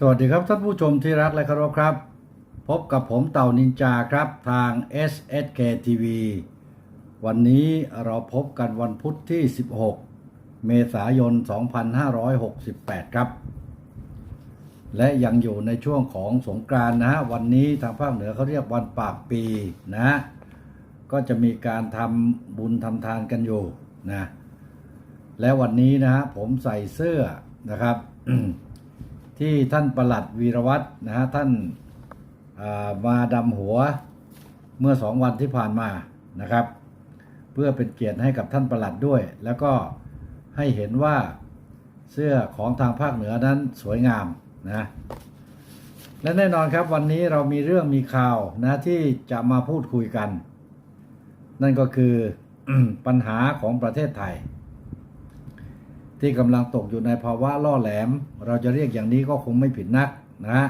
สวัสดีครับท่านผู้ชมที่รักและเคารพครับ พบกับผมเต่านินจาครับทาง SSK TV วันนี้เราพบกันวันพุธที่ 16 เมษายน 2568 ครับ และยังอยู่ในช่วงของสงกรานนะฮะวันนี้ทางภาคเหนือเขาเรียกวันปากปีนะ ก็จะมีการทำบุญทำทานกันอยู่นะ และวันนี้นะฮะผมใส่เสื้อนะครับ ที่ท่านประหลัดวีรวัตรนะฮะท่านามาดำหัวเมื่อสองวันที่ผ่านมานะครับ เพื่อเป็นเกียรติให้กับท่านประหลัดด้วย แล้วก็ให้เห็นว่าเสื้อของทางภาคเหนือนั้นสวยงามนะและแน่นอนครับวันนี้เรามีเรื่องมีข่าวนะที่จะมาพูดคุยกัน นั่นก็คือปัญหาของประเทศไทย ที่กำลังตกอยู่ในภาวะล่อแหลม เราจะเรียกอย่างนี้ก็คงไม่ผิดนักนะ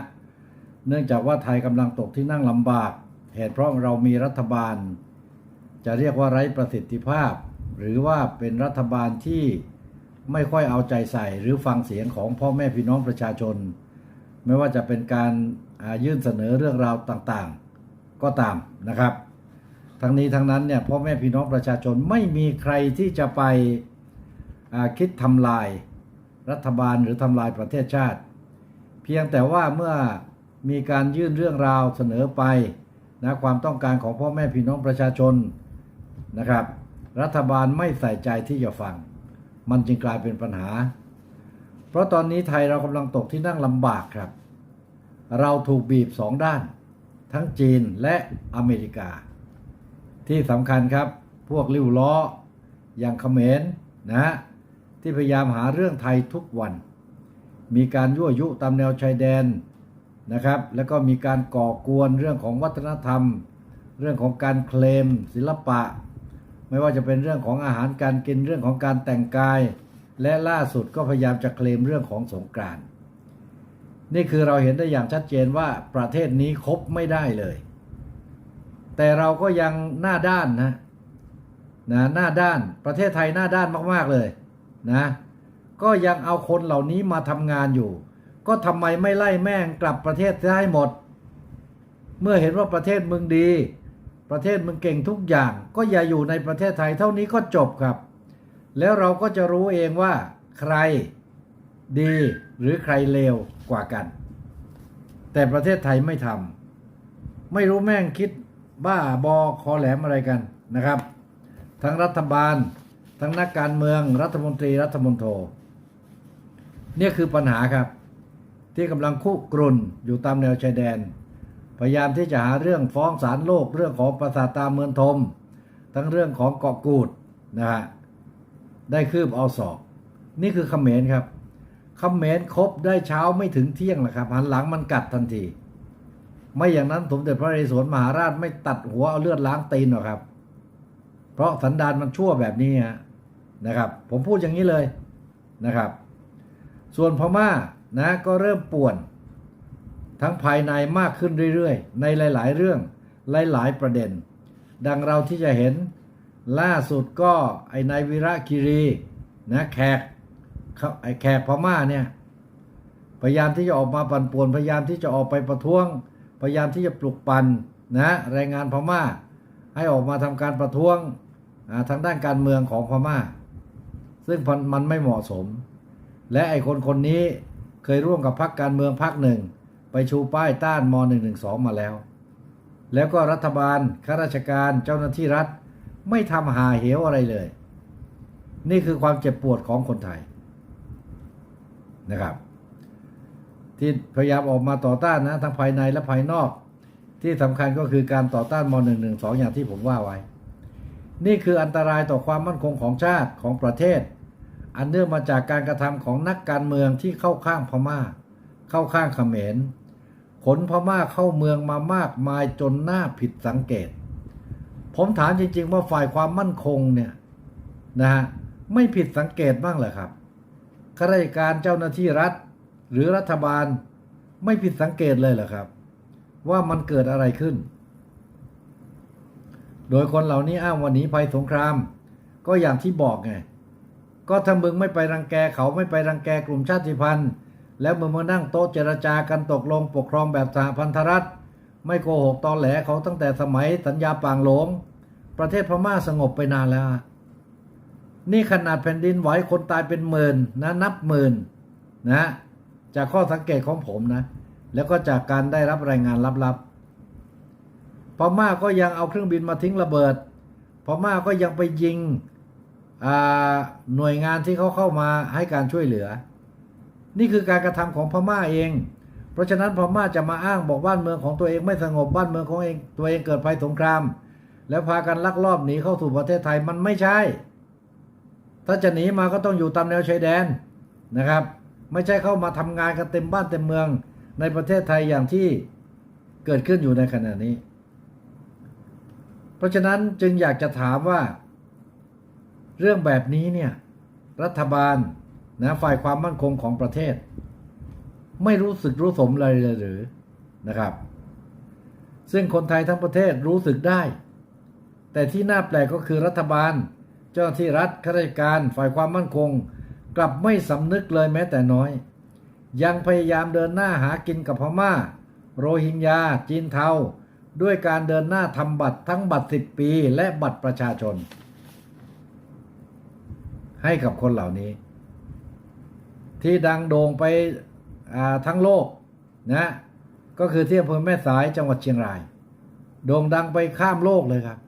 เนื่องจากว่าไทยกำลังตกที่นั่งลำบาก เหตุเพราะเรามีรัฐบาล จะเรียกว่าไร้ประสิทธิภาพ หรือว่าเป็นรัฐบาลที่ไม่ค่อยเอาใจใส่หรือฟังเสียงของพ่อแม่พี่น้องประชาชน ไม่ว่าจะเป็นการยื่นเสนอเรื่องราวต่างๆ ก็ตามนะครับ ทั้งนี้ทั้งนั้นเนี่ยพ่อแม่พี่น้องประชาชนไม่มีใครที่จะไป คิดทำลายรัฐบาลหรือทำลายประเทศชาติ เพียงแต่ว่าเมื่อมีการยื่นเรื่องราวเสนอไปนะความต้องการของพ่อแม่พี่น้องประชาชนนะครับ รัฐบาลไม่ใส่ใจที่จะฟัง มันจึงกลายเป็นปัญหา เพราะตอนนี้ไทยเรากำลังตกที่นั่งลำบากครับ เราถูกบีบสองด้าน ทั้งจีนและอเมริกา ที่สำคัญครับ พวกริ้วล้ออย่างเขมรนะฮะ ที่พยายามหาเรื่องไทยทุกวัน มีการยั่วยุตามแนวชายแดนนะครับ แล้วก็มีการก่อกวนเรื่องของวัฒนธรรม เรื่องของการเคลม ศิลปะ ไม่ว่าจะเป็นเรื่องของอาหารการกินเรื่องของการแต่งกาย และล่าสุดก็พยายามจะเคลมเรื่องของสงกรานต์นี่คือเราเห็นได้อย่างชัดเจนว่าประเทศนี้คบไม่ได้เลย แต่เราก็ยังหน้าด้านนะนะหน้าด้านประเทศไทยหน้าด้านมาก ๆ เลย นะ ก็ยังเอาคนเหล่านี้มาทำงานอยู่ ก็ทำไมไม่ไล่แม่งกลับประเทศเสียให้หมด เมื่อเห็นว่าประเทศมึงดี ประเทศมึงเก่งทุกอย่าง ก็อย่าอยู่ในประเทศไทยเท่านี้ก็จบครับ แล้วเราก็จะรู้เองว่า ใครดีหรือใครเลวกว่ากัน แต่ประเทศไทยไม่ทำไม่รู้แม่งคิดบ้าบอคอแหลมอะไรกันนะครับ ทั้งรัฐบาล ทั้งนักการเมืองรัฐมนตรีรัฐมนโทเนี่ยคือปัญหาครับ ที่กำลังคุกรุ่นอยู่ตามแนวชายแดน พยายามที่จะหาเรื่องฟ้องศาลโลกเรื่องของประสาทตาเมืองทม ทั้งเรื่องของเกาะกูดนะฮะได้คืบเอาศอก นี่คือเขมรครับเขมรครบได้เช้าไม่ถึงเที่ยงแหละครับหันหลังมันกัดทันที ไม่อย่างนั้นสมเด็จพระนเรศวรมหาราชไม่ตัดหัวเอาเลือดล้างตีนหรอกครับ เพราะสันดานมันชั่วแบบนี้ฮะ นะครับ ผมพูดอย่างนี้เลยนะครับ ส่วนพม่านะก็เริ่มป่วน ทั้งภายในมากขึ้นเรื่อยๆ ในหลายๆ เรื่องหลายๆประเด็น ดังเราที่จะเห็นล่าสุดก็ไอ้นายวีระคิรีนะแขกเขาไอ้แขกพม่าเนี่ยพยายามที่จะออกมาปั่นป่วนพยายามที่จะออกไปประท้วง พยายามที่จะปลุกปั่นนะแรงงานพม่า ให้ออกมาทำการประท้วงทางด้านการเมืองของพม่า ซึ่งมันไม่เหมาะสม และไอ้คนคนนี้เคยร่วมกับพรรคการเมืองพรรคหนึ่ง ไปชูป้ายต้านม .112 มาแล้ว แล้วก็รัฐบาลข้าราชการเจ้าหน้าที่รัฐ ไม่ทำหาเหวอะไรเลย นี่คือความเจ็บปวดของคนไทยนะครับ ที่พยายามออกมาต่อต้านนะทั้งภายในและภายนอก ที่สำคัญก็คือการต่อต้านม .112 อย่างที่ผมว่าไว้ นี่คืออันตรายต่อความมั่นคงของชาติของประเทศ อันเนื่องมาจากการกระทำของนักการเมืองที่เข้าข้างพม่า เข้าข้างเขมร ขนพม่าเข้าเมืองมามากมายจนหน่าผิดสังเกต ผมถามจริง ๆ ว่าฝ่ายความมั่นคงเนี่ยนะฮะไม่ผิดสังเกตบ้างเหรอครับข้าราชการเจ้าหน้าที่รัฐ หรือรัฐบาลไม่ผิดสังเกตเลยเหรอครับ ว่ามันเกิดอะไรขึ้น โดยคนเหล่านี้อ้างวันนี้ภัยสงคราม ก็อย่างที่บอกไง ก็ถ้ามึงไม่ไปรังแกเขาไม่ไปรังแกกลุ่มชาติพันธุ์ แล้วมื่อมานั่งโต๊ะเจรจากันตกลงปกครองแบบสหพันธรัฐ ไม่โกหกตอแหลเขาตั้งแต่สมัยสัญญาปางหลง ประเทศพม่าสงบไปนานแล้ว นี่ขนาดแผ่นดินไหวคนตายเป็นหมื่นนะนับหมื่นนะจากข้อสังเกตของผมนะ แล้วก็จากการได้รับรายงานลับๆพม่าก็ยังเอาเครื่องบินมาทิ้งระเบิดพม่าก็ยังไปยิง หน่วยงานที่เขาเข้ามาให้การช่วยเหลือ นี่คือการกระทำของพม่าเอง เพราะฉะนั้นพม่าจะมาอ้างบอกบ้านเมืองของตัวเองไม่สงบบ้านเมืองของเองตัวเองเกิดภัยสงคราม แล้วพากันลักลอบหนีเข้าสู่ประเทศไทยมันไม่ใช่ ถ้าจะหนีมาก็ต้องอยู่ตามแนวชายแดนนะครับ ไม่ใช่เข้ามาทำงานกันเต็มบ้านเต็มเมืองในประเทศไทยอย่างที่เกิดขึ้นอยู่ในขณะนี้ เพราะฉะนั้นจึงอยากจะถามว่า เรื่องแบบนี้เนี่ยรัฐบาลนะฝ่ายความมั่นคงของประเทศ ไม่รู้สึกรู้สมเลยเลยหรือนะครับ ซึ่งคนไทยทั้งประเทศรู้สึกได้ แต่ที่น่าแปลกก็คือรัฐบาล เจ้าที่รัฐข้าราชการฝ่ายความมั่นคง กลับไม่สำนึกเลยแม้แต่น้อย ยังพยายามเดินหน้าหากินกับพม่า โรฮิงญา จีนเทาด้วยการเดินหน้าทำบัตรทั้งบัตร 10 ปีและบัตรประชาชน ให้กับคนเหล่านี้ ที่ดังโด่งไปทั้งโลกนะก็คือที่อำเภอแม่สายจังหวัดเชียงราย โด่งดังไปข้ามโลกเลยครับ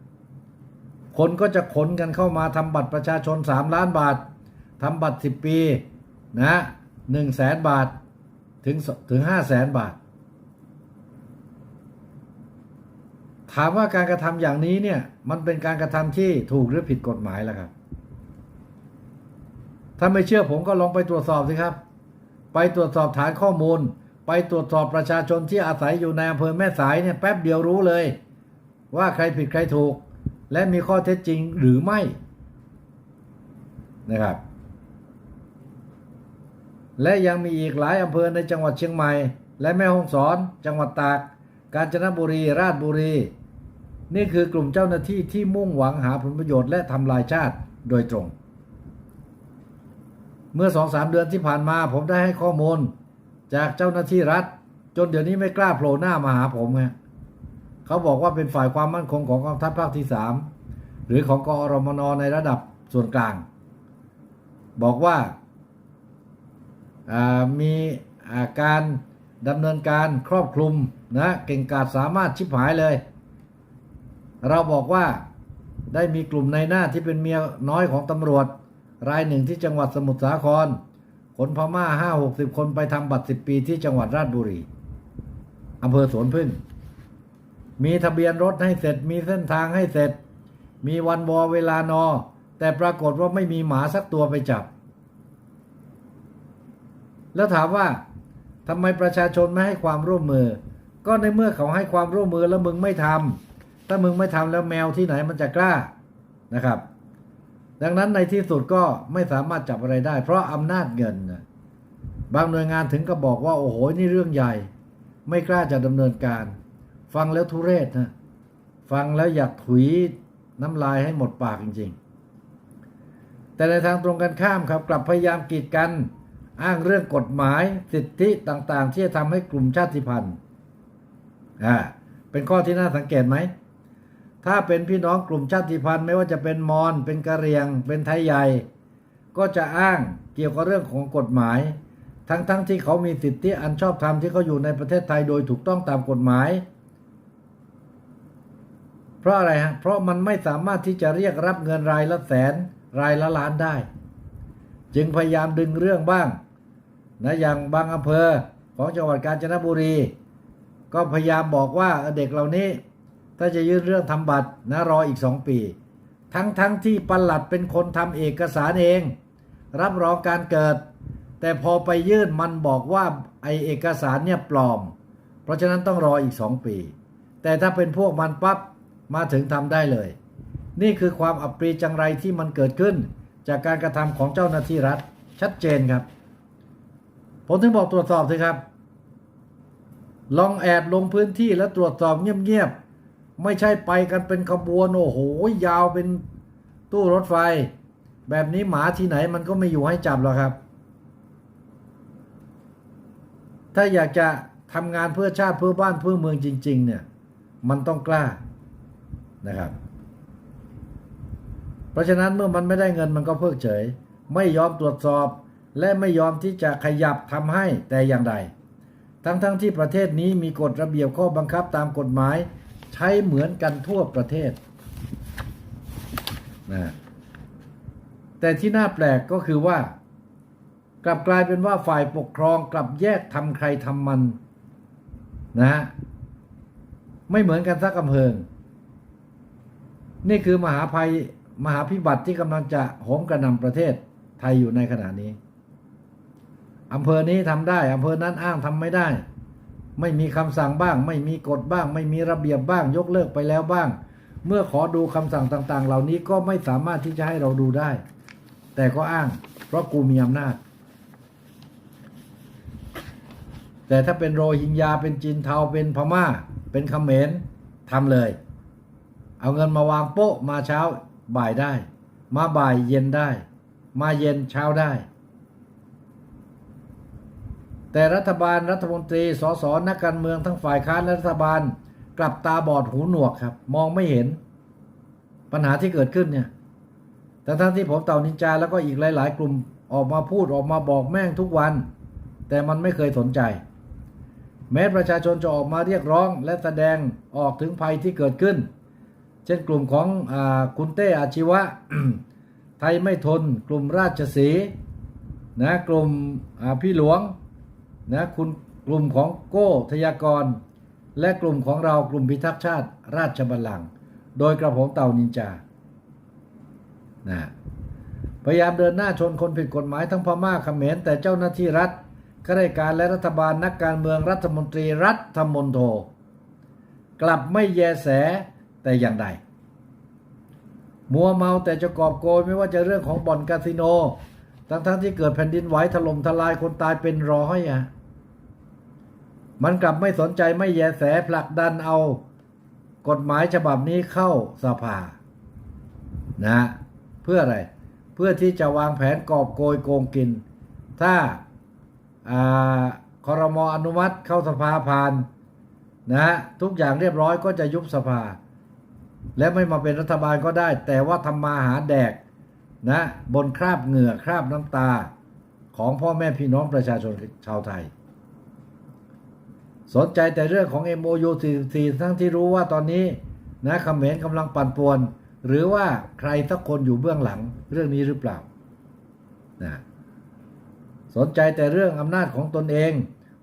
คนก็จะขนกันเข้ามาทำบัตรประชาชน 3 ล้านบาททำบัตร 10 ปีนะหนึ่งแสนบาทถึงถึงห้าแสนบาท ถามว่าการกระทำอย่างนี้เนี่ย มันเป็นการกระทำที่ถูกหรือผิดกฎหมายล้วครับ ถ้าไม่เชื่อผมก็ลองไปตรวจสอบสิครับ ไปตรวจสอบฐานข้อมูล ไปตรวจสอบประชาชนที่อาศัยอยู่ในอำเภอแม่สายเนี่ยแป๊บเดียวรู้เลย ว่าใครผิดใครถูก และมีข้อเท็จจริงหรือไม่นะครับ และยังมีอีกหลายอำเภอในจังหวัดเชียงใหม่ และแม่ฮ่องสอน จังหวัดตาก กาญจนบุรี ราชบุรี นี่คือกลุ่มเจ้าหน้าที่ที่มุ่งหวังหาผลประโยชน์และทำลายชาติโดยตรง เมื่อสองสามเดือนที่ผ่านมาผมได้ให้ข้อมูล จากเจ้าหน้าที่รัฐ จนเดี๋ยวนี้ไม่กล้าโผล่หน้ามาหาผมฮะเขาบอกว่าเป็นฝ่ายความมั่นคงของกองทัพภาคที่สามหรือของกอรมนในระดับส่วนกลาง บอกว่ามีการดำเนินการครอบคลุมนะเก่งกาจสามารถชิบหายเลย เราบอกว่าได้มีกลุ่มในหน้าที่เป็นเมียน้อยของตำรวจ รายหนึ่งที่จังหวัดสมุทรสาครขนพม่าห้าหกสิบคนไปทำบัตรสิบปีที่จังหวัดราชบุรีอำเภอสวนพึ่ง มีทะเบียนรถให้เสร็จ มีเส้นทางให้เสร็จ มีวันวอเวลานอ แต่ปรากฏว่าไม่มีหมาสักตัวไปจับ แล้วถามว่าทำไมประชาชนไม่ให้ความร่วมมือ ก็ในเมื่อเขาให้ความร่วมมือแล้วมึงไม่ทำถ้ามึงไม่ทำแล้วแมวที่ไหนมันจะกล้านะครับ ดังนั้นในที่สุดก็ไม่สามารถจับอะไรได้ เพราะอำนาจเงินบางหน่วยงานถึงก็บอกว่าโอ้โหนี่เรื่องใหญ่ ไม่กล้าจะดำเนินการ ฟังแล้วทุเรศนะฟังแล้วอยากถุยน้ำลายให้หมดปากจริง ๆ แต่ในทางตรงกันข้ามครับกลับพยายามกีดกัน อ้างเรื่องกฎหมายสิทธิต่างๆ ที่จะทำให้กลุ่มชาติพันธุ์อ่าเป็นข้อที่น่าสังเกตไหม ถ้าเป็นพี่น้องกลุ่มชาติพันธุ์ไม่ว่าจะเป็นมอญเป็นกะเหรี่ยง เป็นไทยใหญ่ ก็จะอ้างเกี่ยวกับเรื่องของกฎหมาย ทั้งๆทที่เขามีสิทธิอันชอบธรรมที่เขาอยู่ในประเทศไทยโดยถูกต้องตามกฎหมาย เพราะอะไรฮะเพราะมันไม่สามารถที่จะเรียกรับเงินรายละแสนรายละล้านได้ จึงพยายามดึงเรื่องบ้างนะอย่างบางอำเภอของจังหวัดกาญจนบุรี ก็พยายามบอกว่าเด็กเหล่านี้ ถ้าจะยื่นเรื่องทำบัตรนะรออีกสองปี ทั้งทั้งที่ปลัดเป็นคนทำเอกสารเอง รับรองการเกิด แต่พอไปยื่นมันบอกว่าไอเอกสารเนี่ยปลอม เพราะฉะนั้นต้องรออีกสองปี แต่ถ้าเป็นพวกมันปับ๊บมาถึงทำได้เลย นี่คือความอับปรีจังไรที่มันเกิดขึ้น จากการกระทำของเจ้าหน้าที่รัฐ ชัดเจนครับ ผมถึงบอกตรวจสอบสิครับลองแอดลงพื้นที่แล้วตรวจสอบเงียบ ไม่ใช่ไปกันเป็นขบวนโอ้โหยาวเป็นตู้รถไฟ แบบนี้หมาที่ไหนมันก็ไม่อยู่ให้จับหรอกครับ ถ้าอยากจะทำงานเพื่อชาติเพื่อบ้านเพื่อเมืองจริง ๆ เนี่ย มันต้องกล้านะครับ เพราะฉะนั้นเมื่อมันไม่ได้เงินมันก็เพิกเฉย ไม่ยอมตรวจสอบ และไม่ยอมที่จะขยับทำให้แต่อย่างใดทั้งๆทที่ประเทศนี้มีกฎระเบียบข้อบังคับตามกฎหมาย ช้เหมือนกันทั่วประเทศนะแต่ที่น่าแปลกก็คือว่า กลับกลายเป็นว่าฝ่ายปกครองกลับแยกทำใครทำมันนะฮะไม่เหมือนกันสักอำเภอนี่คือมหาภัยมหาพิบัติที่กำลังจะโหมกระหน่ำประเทศไทยอยู่ในขณะนี้อำเภอนี้ทำได้อำเภอนั้นอ้างทำไม่ได้ ไม่มีคำสั่งบ้าง ไม่มีกฎบ้าง ไม่มีระเบียบบ้าง ยกเลิกไปแล้วบ้าง เมื่อขอดูคำสั่งต่างๆ เหล่านี้ก็ไม่สามารถที่จะให้เราดูได้ แต่ก็อ้าง เพราะกูมีอำนาจ แต่ถ้าเป็นโรฮิงญาเป็นจีนเทาเป็นพม่า เป็นเขมรทำเลย เอาเงินมาวางโป๊ะมาเช้าบ่ายได้ มาบ่ายเย็นได้ มาเย็นเช้าได้ แต่รัฐบาลรัฐมนตรีสสนักการเมืองทั้งฝ่ายค้านและรัฐบาลกลับตาบอดหูหนวกครับ มองไม่เห็น ปัญหาที่เกิดขึ้นเนี่ยแต่ทั้งที่ผมเต่านินจาแล้วก็อีกหลาย ๆ กลุ่มออกมาพูดออกมาบอกแม่งทุกวัน แต่มันไม่เคยสนใจ แม้ประชาชนจะออกมาเรียกร้องและแสดงออกถึงภัยที่เกิดขึ้น เช่นกลุ่มของอคุณเต้อาชีวะ ไทยไม่ทน กลุ่มราชสีนะกลุ่มพี่หลวง นะคุณกลุ่มของโก้ทยากร และกลุ่มของเรากลุ่มพิทักษ์ชาติ ราชบัลลังก์โดยกระผมเต่านินจานะพยายามเดินหน้าชนคนผิดกฎหมายทั้งพม่าเขมรแต่เจ้าหน้าที่รัฐข้าราชการและรัฐบาลนักการเมืองรัฐมนตรีรัฐมนโทกลับไม่แยแสแต่อย่างใดมัวเมาแต่จะกอบโกยไม่ว่าจะเรื่องของบ่อนคาสิโน ทั้งๆทที่เกิดแผ่นดินไหวถล่มทลายคนตายเป็นร้อยอะมันกลับไม่สนใจไม่แยแสผลักดันเอา กฎหมายฉบับนี้เข้าสภา นะ เพื่ออะไร เพื่อที่จะวางแผนกอบโกยโกงกิน ถ้าคอรมออนุมัติเข้าสภาผ่าน นะฮะทุกอย่างเรียบร้อยก็จะยุบสภา และไม่มาเป็นรัฐบาลก็ได้ แต่ว่าทำมาหาแดก นะบนคราบเหงื่อคราบน้ำตาของพ่อแม่พี่น้องประชาชนชาวไทย สนใจแต่เรื่องของ MOU 44 ทั้งที่รู้ว่าตอนนี้นะเขมรกำลังปั่นป่วน หรือว่าใครสักคนอยู่เบื้องหลังเรื่องนี้หรือเปล่านะสนใจแต่เรื่องอำนาจของตนเอง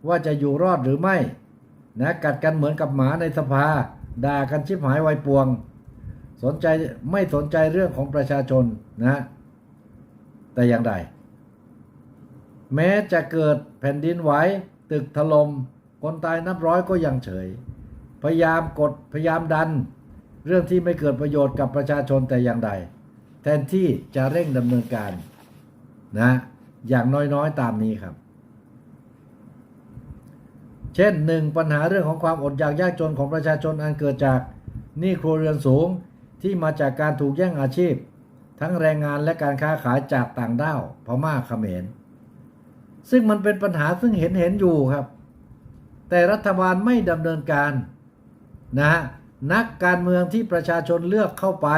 ว่าจะอยู่รอดหรือไม่นะกัดกันเหมือนกับหมาในสภา ด่ากันชิบหายไวายปวง สนใจไม่สนใจเรื่องของประชาชนนะ แต่อย่างใดแม้จะเกิดแผ่นดินไหวตึกถลม่มคนตายนับร้อยก็ยังเฉย พยายามกดพยายามดัน เรื่องที่ไม่เกิดประโยชน์กับประชาชนแต่อย่างใด แทนที่จะเร่งดำเนินการนะ อย่างน้อยๆตามนี้ครับ เช่นหนึ่งปัญหาเรื่องของความอดอยากยากจนของประชาชนอันเกิดจากหนี้ครัวเรือนสูง ที่มาจากการถูกแย่งอาชีพ ทั้งแรงงานและการค้าขายจากต่างด้าวพม่าเขมร ซึ่งมันเป็นปัญหาซึ่งเห็นเห็นอยู่ครับ แต่รัฐบาลไม่ดำเนินการนะฮะนักการเมืองที่ประชาชนเลือกเข้าไป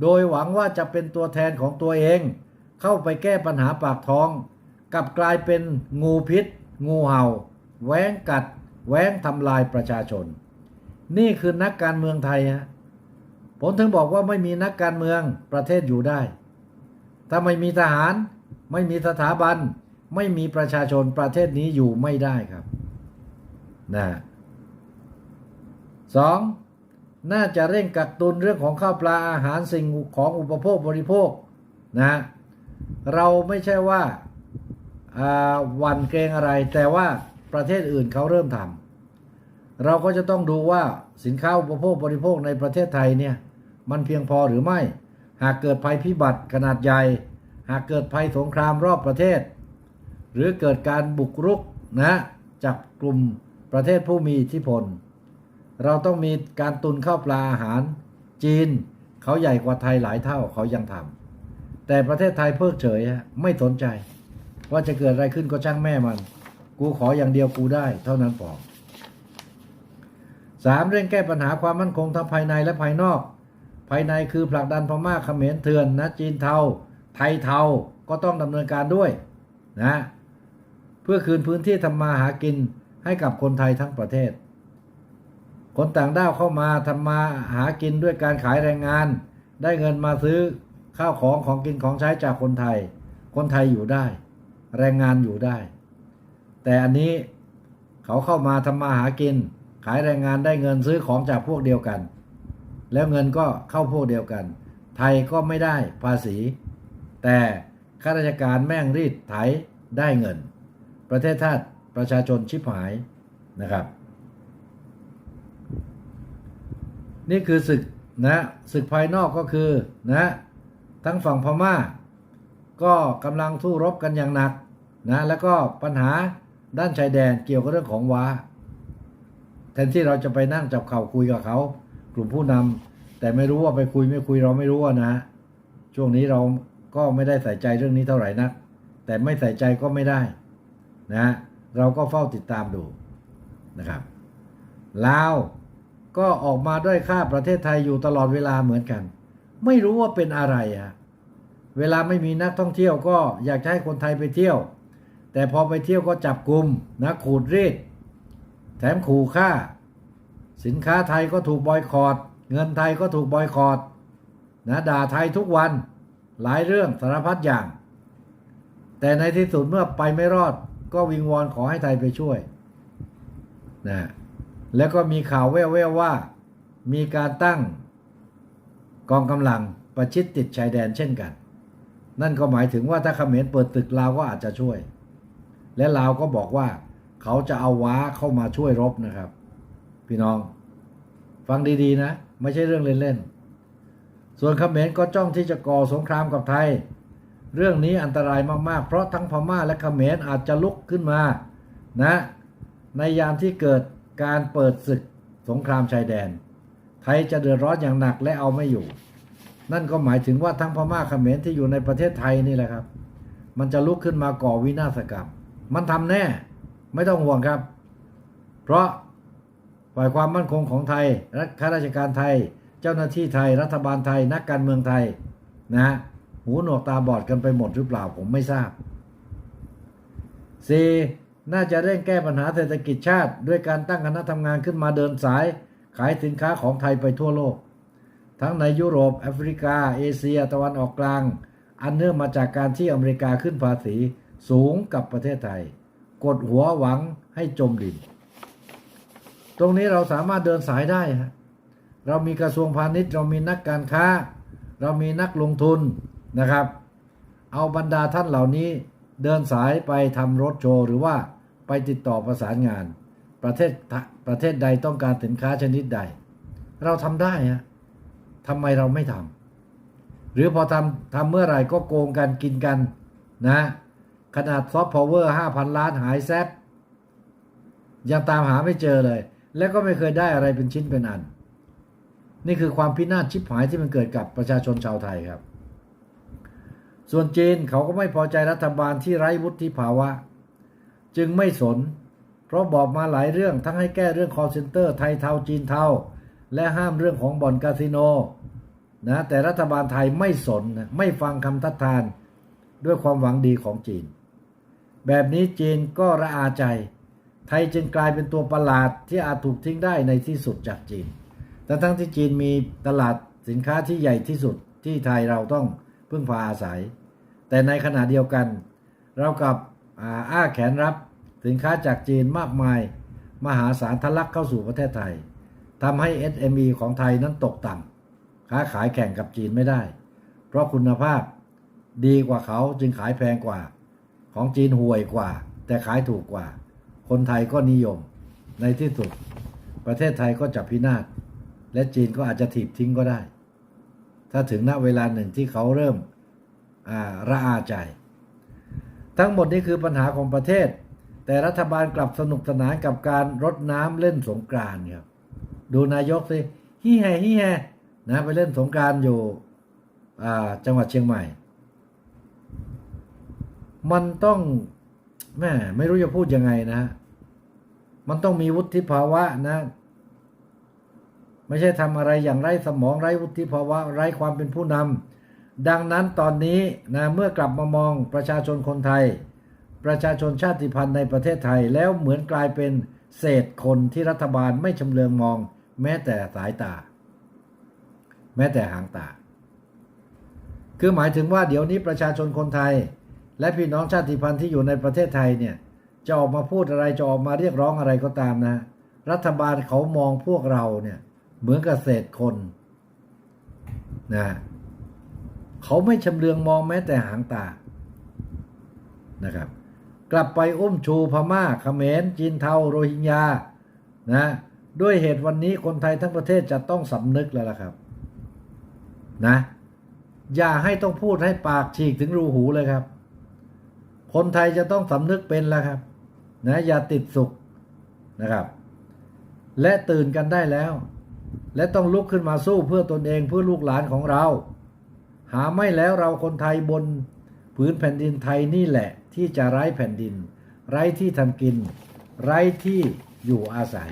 โดยหวังว่าจะเป็นตัวแทนของตัวเอง เข้าไปแก้ปัญหาปากท้อง กลับกลายเป็นงูพิษ งูเห่าแว้งกัดแว้งทำลายประชาชน นี่คือนักการเมืองไทยฮะ ผมถึงบอกว่าไม่มีนักการเมืองประเทศอยู่ได้ ถ้าไม่มีทหาร ไม่มีสถาบัน ไม่มีประชาชนประเทศนี้อยู่ไม่ได้ครับนะสองน่าจะเร่งกักตุนเรื่องของข้าวปลาอาหารสิ่งของอุปโภคบริโภคนะเราไม่ใช่ว่าหวันเกรงอะไร แต่ว่าประเทศอื่นเขาเริ่มทำเราก็จะต้องดูว่าสินค้าอุปโภคบริโภคในประเทศไทยเนี่ย มันเพียงพอหรือไม่ หากเกิดภัยพิบัติขนาดใหญ่ หากเกิดภัยสงครามรอบประเทศ หรือเกิดการบุกรุกนะจากกลุ่มประเทศผู้มีอิทธิพล เราต้องมีการตุนข้าวปลาอาหาร จีนเขาใหญ่กว่าไทยหลายเท่าเขายังทำแต่ประเทศไทยเพิกเฉยฮะไม่สนใจ ว่าจะเกิดอะไรขึ้นก็ช่างแม่มัน กูขออย่างเดียวกูได้ เท่านั้นพอสามเร่งแก้ปัญหาความมั่นคงทั้งภายในและภายนอก ภายในคือผลักดันพม่าเขมรเถื่อนนะจีนเทาไทยเทาก็ต้องดำเนินการด้วยนะเพื่อคืนพื้นที่ทำมาหากินให้กับคนไทยทั้งประเทศ คนต่างด้าวเข้ามาทำมาหากินด้วยการขายแรงงาน ได้เงินมาซื้อข้าวของของกินของใช้จากคนไทย คนไทยอยู่ได้ แรงงานอยู่ได้ แต่อันนี้เขาเข้ามาทำมาหากิน ขายแรงงานได้เงินซื้อของจากพวกเดียวกัน แล้วเงินก็เข้าพวกเดียวกัน ไทยก็ไม่ได้ภาษี แต่ข้าราชการแม่งรีดไถได้เงิน ประเทศชาติประชาชนชิบหายนะครับ นี่คือศึกนะศึกภายนอกก็คือนะทั้งฝั่งพม่า ก็กำลังสู้รบกันอย่างหนักนะแล้วก็ปัญหาด้านชายแดนเกี่ยวกับเรื่องของว้าแทนที่เราจะไปนั่งจับเข่าคุยกับเขา กลุ่มผู้นำแต่ไม่รู้ว่าไปคุยไม่คุยเราไม่รู้อะนะช่วงนี้เราก็ไม่ได้ใส่ใจเรื่องนี้เท่าไหร่นัก แต่ไม่ใส่ใจก็ไม่ได้นะเราก็เฝ้าติดตามดูนะครับลาวก็ออกมาด้วยค่าประเทศไทยอยู่ตลอดเวลาเหมือนกัน ไม่รู้ว่าเป็นอะไรอะเวลาไม่มีนักท่องเที่ยวก็อยากจะให้คนไทยไปเที่ยว แต่พอไปเที่ยวก็จับกลุ่มนะขูดรีดแถมขู่ฆ่า สินค้าไทยก็ถูกบอยคอรดเงินไทยก็ถูกบอยคอรดนะด่าไทยทุกวันหลายเรื่องสารพัดอย่าง แต่ในที่สุดเมื่อไปไม่รอด ก็วิงวอนขอให้ไทยไปช่วยนะแล้วก็มีข่าวแว่วๆว่า มีการตั้งกองกำลังประชิดติดชายแดนเช่นกัน นั่นก็หมายถึงว่าถ้าเขมรเปิดตึกลาวก็อาจจะช่วย และลาวก็บอกว่า เขาจะเอาว้าเข้ามาช่วยรบนะครับ พี่น้อง ฟังดีๆนะ ไม่ใช่เรื่องเล่นๆ ส่วนเขมรก็จ้องที่จะก่อสงครามกับไทย เรื่องนี้อันตรายมากๆ เพราะทั้งพม่าและเขมรอาจจะลุกขึ้นมานะ ในยามที่เกิดการเปิดศึกสงครามชายแดน ไทยจะเดือดร้อนอย่างหนักและเอาไม่อยู่ นั่นก็หมายถึงว่าทั้งพม่าเขมรที่อยู่ในประเทศไทยนี่แหละครับ มันจะลุกขึ้นมาก่อวินาศกรรม มันทำแน่ ไม่ต้องห่วงครับ เพราะ ฝ่ายความมั่นคงของไทยและข้าราชการไทย เจ้าหน้าที่ไทย รัฐบาลไทย นักการเมืองไทย นะฮะ หูหนวกตาบอดกันไปหมดหรือเปล่าผมไม่ทราบ 4. น่าจะเร่งแก้ปัญหาเศรษฐกิจชาติ ด้วยการตั้งคณะทำงานขึ้นมาเดินสาย ขายสินค้าของไทยไปทั่วโลก ทั้งในยุโรป แอฟริกา เอเชีย ตะวันออกกลาง อันเนื่องมาจากการที่อเมริกาขึ้นภาษีสูงกับประเทศไทย กดหัวหวังให้จมดิน ตรงนี้เราสามารถเดินสายได้ฮะเรามีกระทรวงพาณิชย์ เรามีนักการค้า เรามีนักลงทุนนะครับ เอาบรรดาท่านเหล่านี้เดินสายไปทำรถโชว์หรือว่าไปติดต่อประสานงาน ประเทศประเทศใดต้องการสินค้าชนิดใด เราทำได้ฮะทำไมเราไม่ทำหรือพอทำทำเมื่อไหร่ก็โกงกันกินกันนะขนาดซอฟต์พาวเวอร์ห้าพันล้านหายแซดยังตามหาไม่เจอเลย และก็ไม่เคยได้อะไรเป็นชิ้นเป็นอัน นี่คือความพินาศชิบหายที่มันเกิดกับประชาชนชาวไทยครับ ส่วนจีนเขาก็ไม่พอใจรัฐบาลที่ไร้วุฒิภาวะ จึงไม่สน เพราะบอกมาหลายเรื่องทั้งให้แก้เรื่อง call center ไทยเทาจีนเทาและห้ามเรื่องของบ่อนคาสิโนนะแต่รัฐบาลไทยไม่สนนะไม่ฟังคำทัดทานด้วยความหวังดีของจีน แบบนี้จีนก็ระอาใจ ไทยจึงกลายเป็นตัวประหลาดที่อาจถูกทิ้งได้ในที่สุดจากจีนแต่ทั้งที่จีนมีตลาดสินค้าที่ใหญ่ที่สุดที่ไทยเราต้องพึ่งพาอาศัย แต่ในขณะเดียวกัน เรากับอาอ้าแขนรับสินค้าจากจีนมากมาย มหาศาลทะลักเข้าสู่ประเทศไทยทำให้ SME ของไทยนั้นตกต่ำค้าขายแข่งกับจีนไม่ได้ เพราะคุณภาพดีกว่าเขาจึงขายแพงกว่า ของจีนห่วยกว่า แต่ขายถูกกว่า คนไทยก็นิยม ในที่สุด ประเทศไทยก็จะพินาศและจีนก็อาจจะถีบทิ้งก็ได้ ถ้าถึงณเวลาหนึ่งที่เขาเริ่มระอาใจ ทั้งหมดนี้คือปัญหาของประเทศ แต่รัฐบาลกลับสนุกสนานกับการรดน้ำเล่นสงกรานครับดูนายกสิฮิแฮฮิแฮนะไปเล่นสงกรานอยู่จังหวัดเชียงใหม่ มันต้อง แม่ไม่รู้จะพูดยังไงนะ มันต้องมีวุฒิภาวะนะ ไม่ใช่ทำอะไรอย่างไร้สมองไร้วุฒิภาวะ ไร้ความเป็นผู้นำดังนั้นตอนนี้นะเมื่อกลับมามองประชาชนคนไทย ประชาชนชาติพันธุ์ในประเทศไทยแล้วเหมือนกลายเป็นเศษคนที่รัฐบาลไม่ชำเลืองมอง แม้แต่สายตา แม้แต่หางตา คือหมายถึงว่าเดี๋ยวนี้ประชาชนคนไทย และพี่น้องชาติพันธุ์ที่อยู่ในประเทศไทยเนี่ยจะออกมาพูดอะไรจะออกมาเรียกร้องอะไรก็ตามนะ รัฐบาลเขามองพวกเราเนี่ยเหมือนกับเศษคนนะเขาไม่ชำเลืองมองแม้แต่หางตานะครับ กลับไปอุ้มชูพม่าเขมรจีนเทาโรฮิงญานะด้วยเหตุวันนี้คนไทยทั้งประเทศจะต้องสำนึกแล้วล่ะครับนะอย่าให้ต้องพูดให้ปากฉีกถึงรูหูเลยครับ คนไทยจะต้องสำนึกเป็นแล้วครับนะอย่าติดสุขนะครับ และตื่นกันได้แล้ว และต้องลุกขึ้นมาสู้เพื่อตนเองเพื่อลูกหลานของเรา หาไม่แล้วเราคนไทยบนผืนแผ่นดินไทยนี่แหละ ที่จะไร้แผ่นดิน ไร้ที่ทำกิน ไร้ที่อยู่อาศัย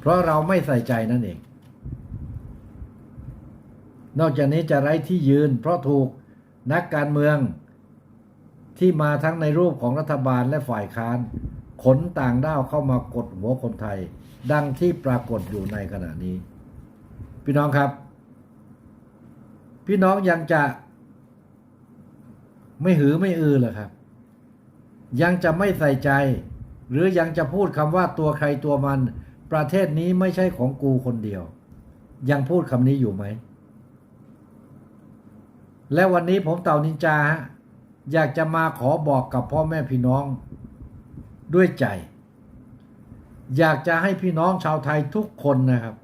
เพราะเราไม่ใส่ใจนั่นเอง นอกจากนี้จะไร้ที่ยืน เพราะถูก นักการเมืองที่มาทั้งในรูปของรัฐบาลและฝ่ายค้าน ขนต่างด้าวเข้ามากดหัวคนไทย ดังที่ปรากฏอยู่ในขณะนี้ พี่น้องครับ พี่น้องยังจะไม่หือไม่อือเหรอครับ ยังจะไม่ใส่ใจ หรือยังจะพูดคำว่าตัวใครตัวมัน ประเทศนี้ไม่ใช่ของกูคนเดียว ยังพูดคำนี้อยู่ไหม และวันนี้ผมเต่านินจาฮะอยากจะมาขอบอกกับพ่อแม่พี่น้อง ด้วยใจ อยากจะให้พี่น้องชาวไทยทุกคนนะครับ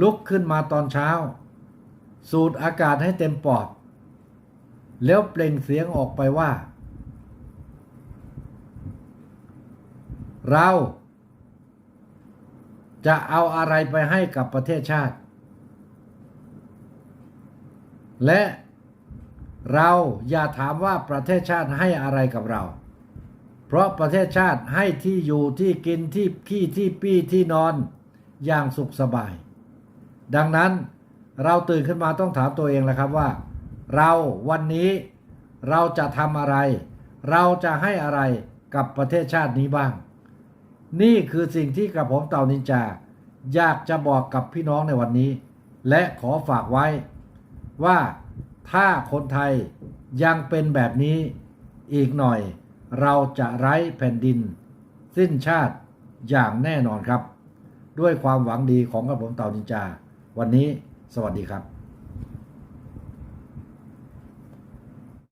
ลุกขึ้นมาตอนเช้า สูดอากาศให้เต็มปอด แล้วเปล่งเสียงออกไปว่า เราจะเอาอะไรไปให้กับประเทศชาติ และ เราอย่าถามว่าประเทศชาติให้อะไรกับเรา เพราะประเทศชาติให้ที่อยู่ที่กินที่ขี้ที่ปี้ที่นอนอย่างสุขสบาย ดังนั้นเราตื่นขึ้นมาต้องถามตัวเองแหละครับว่า เราวันนี้เราจะทำอะไร เราจะให้อะไรกับประเทศชาตินี้บ้าง นี่คือสิ่งที่กระผมเต่านินจาอยากจะบอกกับพี่น้องในวันนี้ และขอฝากไว้ว่า ถ้าคนไทยยังเป็นแบบนี้อีกหน่อย เราจะไร้แผ่นดิน สิ้นชาติอย่างแน่นอนครับ ด้วยความหวังดีของกระผมเต่านินจา วันนี้สวัสดีครับ